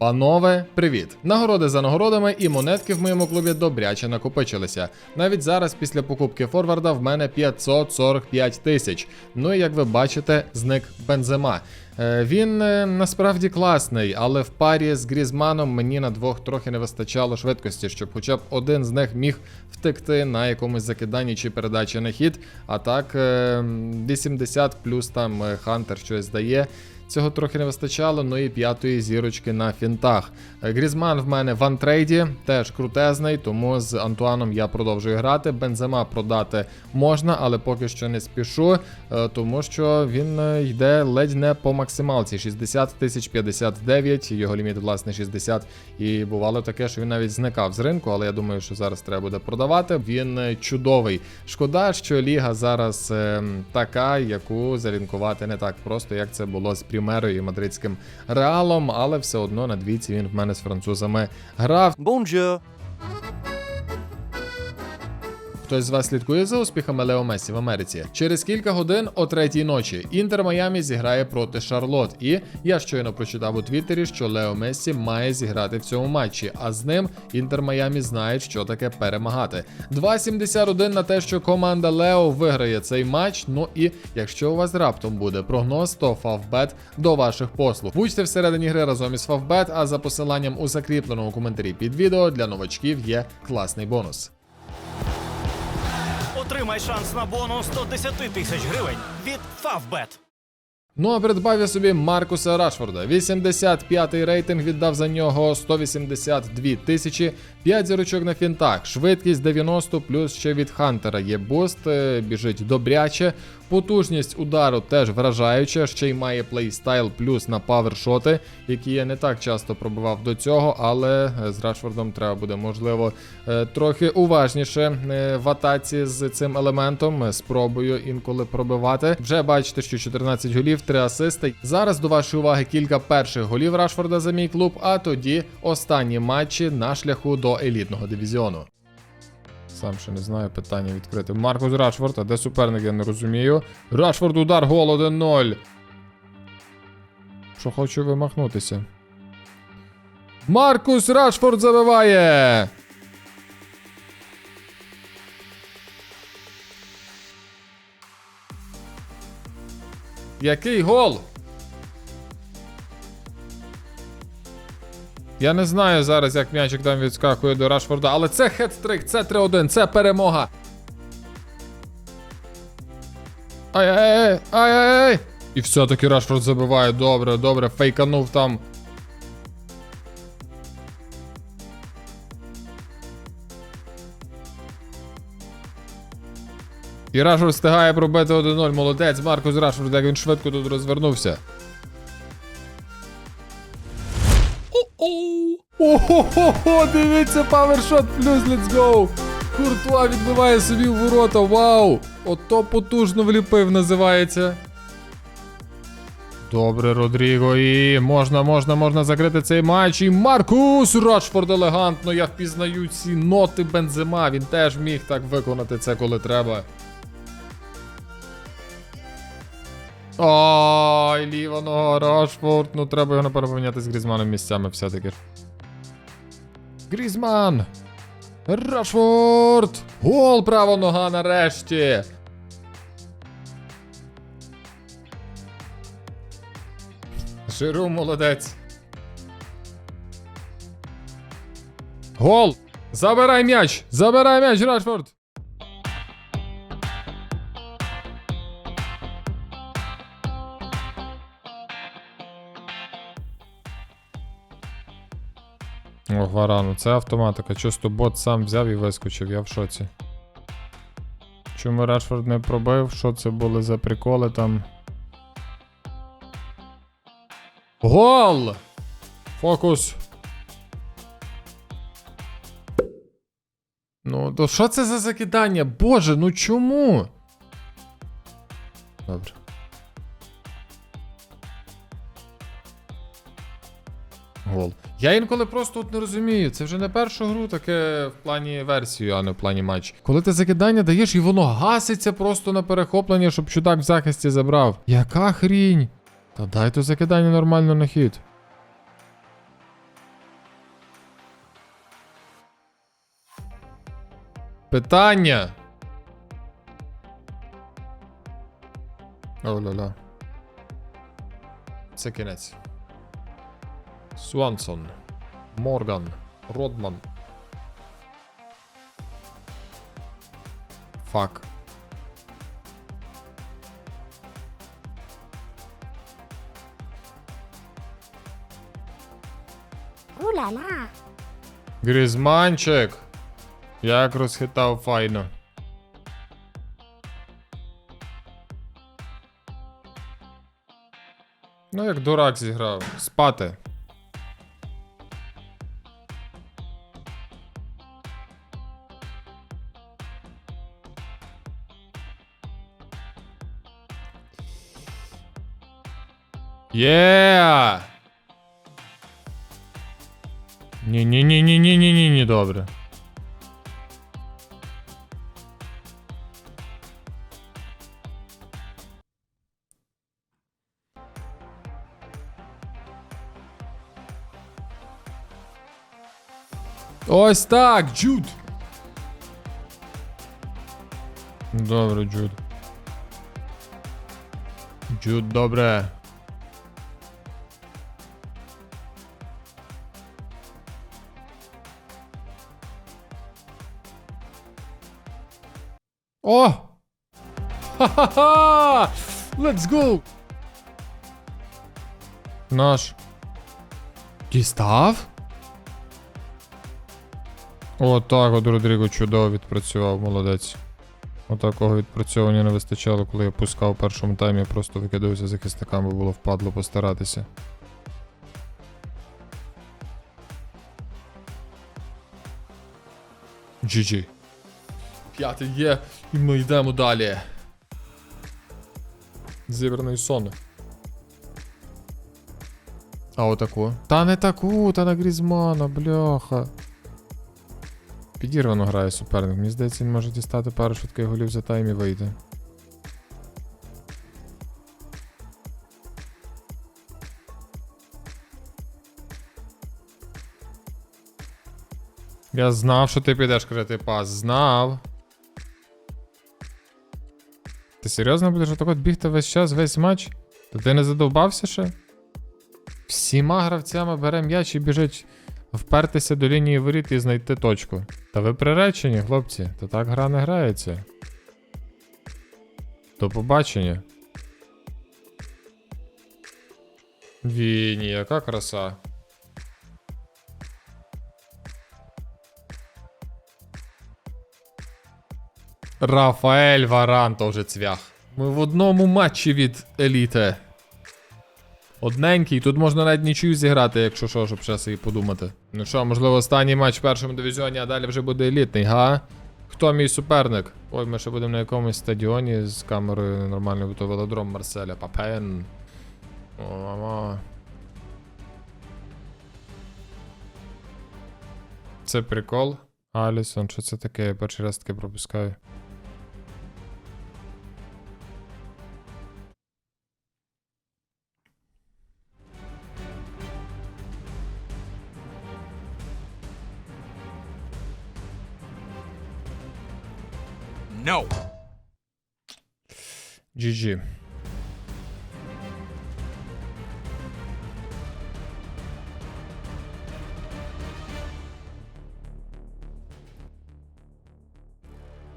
Панове, привіт! Нагороди за нагородами і монетки в моєму клубі добряче накопичилися. Навіть зараз, після покупки форварда, в мене 545 тисяч. Ну і як ви бачите, зник бензема. Е, Він е, насправді класний, але в парі з Грізманом мені на двох трохи не вистачало швидкості, щоб хоча б один з них міг втекти на якомусь закиданні чи передачі на хід. А так, е, 80 плюс там е, Хантер щось дає. Цього трохи не вистачало, ну і п'ятої зірочки на фінтах. Грізман в мене в антрейді, теж крутезний, тому з Антуаном я продовжую грати. Бензема продати можна, але поки що не спішу, е, тому що він е, йде ледь не по максималці. 60 тисяч 59, його ліміт, власне, 60. І бувало таке, що він навіть зникав з ринку, але я думаю, що зараз треба буде продавати. Він е, чудовий. Шкода, що ліга зараз е, така, яку зарінкувати не так просто, як це було з Прімерою і мадридським реалом, але все одно на двійці він в мене з французами грав. Bonjour. Хтось з вас слідкує за успіхами Лео Месі в Америці. Через кілька годин о третій ночі Інтер Майамі зіграє проти Шарлот. І я щойно прочитав у Твіттері, що Лео Мессі має зіграти в цьому матчі, а з ним Інтер Майамі знає, що таке перемагати. 2.71 на те, що команда Лео виграє цей матч. Ну і якщо у вас раптом буде прогноз, то Фавбет до ваших послуг. Будьте всередині гри разом із Фавбет, а за посиланням у закріпленому коментарі під відео для новачків є класний бонус. Отримай шанс на бонус 110 тисяч гривень від Favbet. Ну а придбав я собі Маркуса Рашфорда. 85-й рейтинг віддав за нього 182 тисячі, 5 зірочок на фінтах, швидкість 90, плюс ще від Хантера є буст, е, біжить добряче. Потужність удару теж вражаюча, ще й має плейстайл плюс на павершоти, які я не так часто пробивав до цього, але е, з Рашфордом треба буде, можливо, е, трохи уважніше е, в атаці з цим елементом. Спробую інколи пробивати. Вже бачите, що 14 голів, 3 асисти. Зараз до вашої уваги кілька перших голів Рашфорда за мій клуб, а тоді останні матчі на шляху до елітного дивізіону. Сам ще не знаю питання відкрити. Маркус Рашфорд, а де суперник, я не розумію. Рашфорд удар гол 1-0. Що хочу вимахнутися. Маркус Рашфорд забиває! Який гол? Я не знаю зараз, як м'ячик там відскакує до Рашфорда, але це хет-трик, це 3-1, це перемога. Ай-ай-ай, ай-ай-ай. І все-таки Рашфорд забиває. Добре, добре, фейканув там. І Рашфорд встигає пробити 1-0. Молодець, Маркус Рашфорд, як він швидко тут розвернувся. Ого-го-го, дивіться, павершот плюс, let's go! Куртуа відбиває собі в ворота, вау! Ото потужно вліпив, називається. Добре, Родріго, і можна, можна, можна закрити цей матч. І Маркус Рашфорд елегантно. Я впізнаю ці ноти Бензема. Він теж міг так виконати це, коли треба. Ай, ліва нога, Рашфорд. Ну треба його напевно поміняти з Грізманом місцями все-таки. Грізман! Рашфорд! Гол, права нога нарешті! Жиру молодець. Гол! Забирай м'яч! Забирай м'яч, Рашфорд! Варану, це автоматика. Чисто бот сам взяв і вискочив, я в шоці. Чому Рашфорд не пробив? Що це були за приколи там? Гол! Фокус. Ну, то що це за закидання? Боже, ну чому? Добре. Гол. Я інколи просто от не розумію. Це вже не першу гру, таке в плані версію, а не в плані матч. Коли ти закидання даєш, і воно гаситься просто на перехоплення, щоб чудак в захисті забрав. Яка хрінь? Та дай то закидання нормально на хід. Питання. О-ля-ля. Це кінець. Свансон. Морган. Родман. Фак. Уля-ля. Грізманчик. Як розхитав файно. Ну, як дурак зіграв. Спати. Є! Ні-ні-ні-ні-ні-ні-ні, добре. Ось так, Джуд. Добре, Джуд. Джуд, добре. О! Ха-ха-ха! Let's go! Наш. Дістав? Отак от Родріго чудово відпрацював, молодець. Отакого відпрацьовування не вистачало, коли я пускав в першому таймі, я просто викидався захисникам, бо було впадло постаратися. GG. П'ятий є, і ми йдемо далі. Зібраний сон. А отаку? Та не таку, та на Грізмана, бляха. Підірвано грає суперник. Мені здається, він може дістати пару швидких голів за тайм і вийти. Я знав, що ти підеш крити пас. Знав. Серйозно будеш отак от бігти весь час, весь матч? То ти не задовбався ще? Всіма гравцями бере м'яч і біжить впертися до лінії воріт і знайти точку. Та ви приречені, хлопці, то так гра не грається. До побачення. Віні, яка краса. Рафаель Варан вже цвях. Ми в одному матчі від еліти. Одненький, тут можна навіть нічию зіграти, якщо що, щоб ще собі подумати. Ну що, можливо, останній матч в першому дивізіоні, а далі вже буде елітний, га? Хто мій суперник? Ой, ми ще будемо на якомусь стадіоні з камерою нормальною, бо то велодром Марселя. Папен. О, мама. Це прикол. Алісон, що це таке? Я перший раз таке пропускаю. No. GG.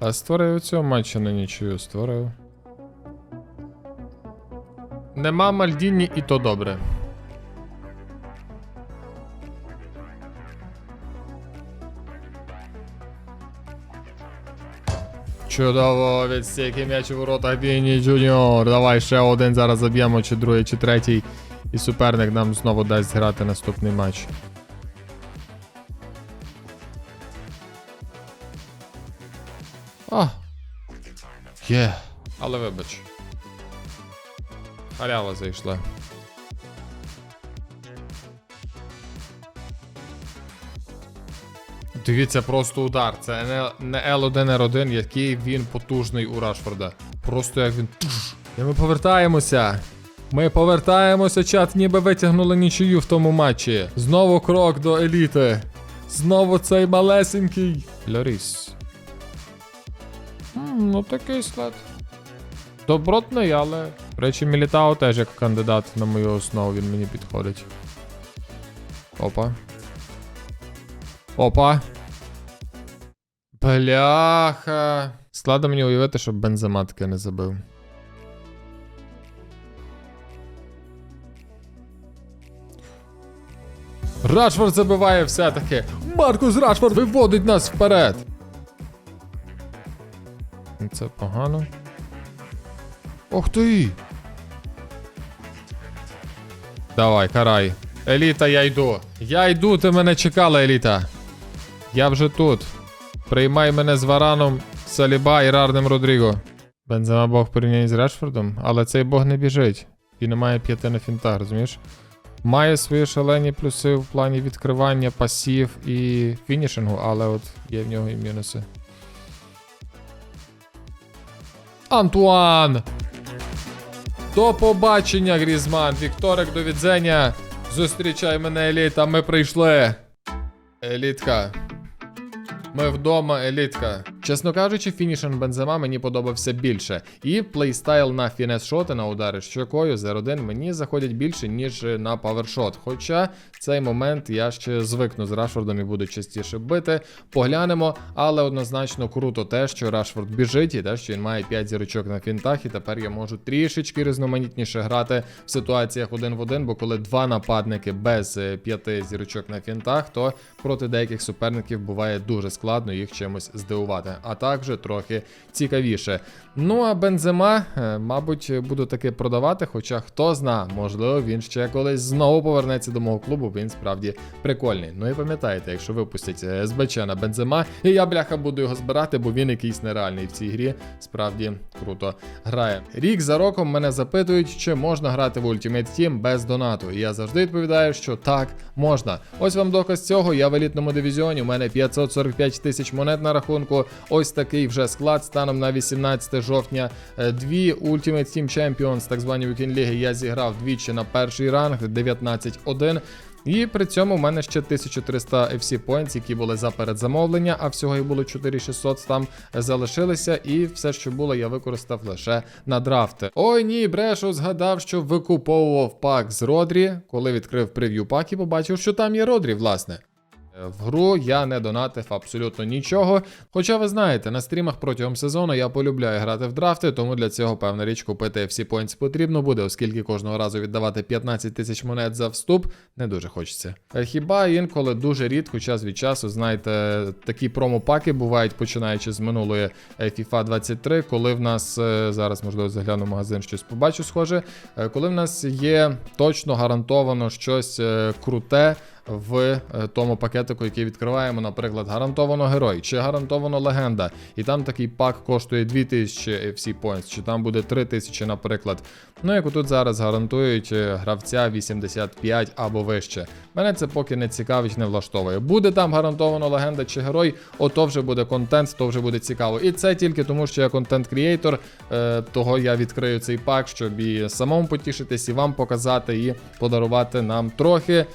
А створив у цьому матчі на нічию, створив. Нема Мальдіні і то добре. Чудово, відстійки м'яч у воротах Біні Джуніор. Давай ще один зараз заб'ємо, чи другий, чи третій. І суперник нам знову дасть грати наступний матч. А. Є. Але вибач. Халява зайшла. Дивіться, просто удар. Це не, не L1 R1, який він потужний у Рашфорда. Просто як він. І ми повертаємося. Ми повертаємося, чат, ніби витягнули нічию в тому матчі. Знову крок до еліти. Знову цей малесенький. Лоріс. ну такий след. Добротний, але. До речі, Мілітао теж як кандидат на мою основу, він мені підходить. Опа. Опа. Бляха. Складно мені уявити, щоб Бензема таке не забив. Рашфорд забиває все-таки. Маркус Рашфорд виводить нас вперед. Це погано. Ох ти! Давай, карай. Еліта, я йду. Я йду, ти мене чекала, еліта. Я вже тут. Приймай мене з Вараном, Саліба і Рарнем Родріго. Бензема Бог порівняний з Решфордом, але цей Бог не біжить. І не має п'яти на фінтах, розумієш? Має свої шалені плюси в плані відкривання, пасів і фінішингу, але от є в нього і мінуси. Антуан! До побачення, Грізман. Вікторик до відзення. Зустрічай мене, еліта. Ми прийшли. Елітка. Ми вдома, елітка. Чесно кажучи, фінішинг Бензема мені подобався більше. І плейстайл на фінес шоти на удари щокою з R1 мені заходять більше, ніж на павершот. Хоча цей момент я ще звикну з Рашфордом і буду частіше бити. Поглянемо, але однозначно круто те, що Рашфорд біжить, і те, що він має 5 зірочок на фінтах, і тепер я можу трішечки різноманітніше грати в ситуаціях один в один, бо коли два нападники без е, п'яти зірочок на фінтах, то проти деяких суперників буває дуже складно їх чимось здивувати. А так же трохи цікавіше. Ну а Бензема, е, мабуть, буду таки продавати, хоча хто зна, можливо, він ще колись знову повернеться до мого клубу, він справді прикольний. Ну і пам'ятаєте, якщо випустять е, СБЧ на Бензема, і я бляха буду його збирати, бо він якийсь нереальний в цій грі. Справді круто грає. Рік за роком мене запитують, чи можна грати в Ultimate Team без донату. І я завжди відповідаю, що так, можна. Ось вам доказ цього. Я в елітному дивізіоні. У мене 545 тисяч монет на рахунку. Ось такий вже склад станом на 18 жовтня. Е, Дві Ultimate Team Champions, так звані Weekend Ліги, я зіграв двічі на перший ранг 19-1. І при цьому в мене ще 1300 FC Points, які були за передзамовлення, а всього їх було 4600 там залишилися, і все, що було, я використав лише на драфти. Ой ні, брешу, згадав, що викуповував пак з Родрі, коли відкрив прев'ю пак і побачив, що там є Родрі, власне. В гру я не донатив абсолютно нічого. Хоча ви знаєте, на стрімах протягом сезону я полюбляю грати в драфти, тому для цього певна річ купити FC Points потрібно буде, оскільки кожного разу віддавати 15 тисяч монет за вступ не дуже хочеться. Е, Хіба інколи дуже рідко, час від часу, знаєте, такі промо-паки бувають, починаючи з минулої е, FIFA 23, коли в нас е, зараз, можливо, загляну в магазин, щось побачу схоже. Коли в нас є точно гарантовано щось круте в е, тому пакетику, який відкриваємо, наприклад, гарантовано герой чи гарантовано легенда, і там такий пак коштує 2000 FC Points, чи там буде 3000, наприклад. Ну, як тут зараз гарантують е, гравця 85 або вище. Мене це поки не цікавить, не влаштовує. Буде там гарантовано легенда чи герой, ото вже буде контент, то вже буде цікаво. І це тільки тому, що я контент-крієйтор, е, того я відкрию цей пак, щоб і самому потішитись, і вам показати, і подарувати нам трохи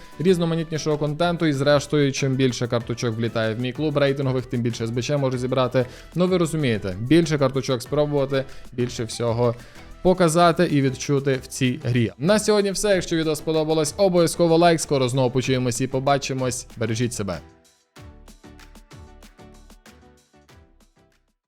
різноманітнішого контенту. І зрештою, чим більше карточок влітає в мій клуб рейтингових, тим більше СБЧ можу зібрати. Ну ви розумієте, більше карточок спробувати, більше всього. Показати і відчути в цій грі. На сьогодні все. Якщо відео сподобалось, обов'язково лайк. Скоро знову почуємось і побачимось. Бережіть себе.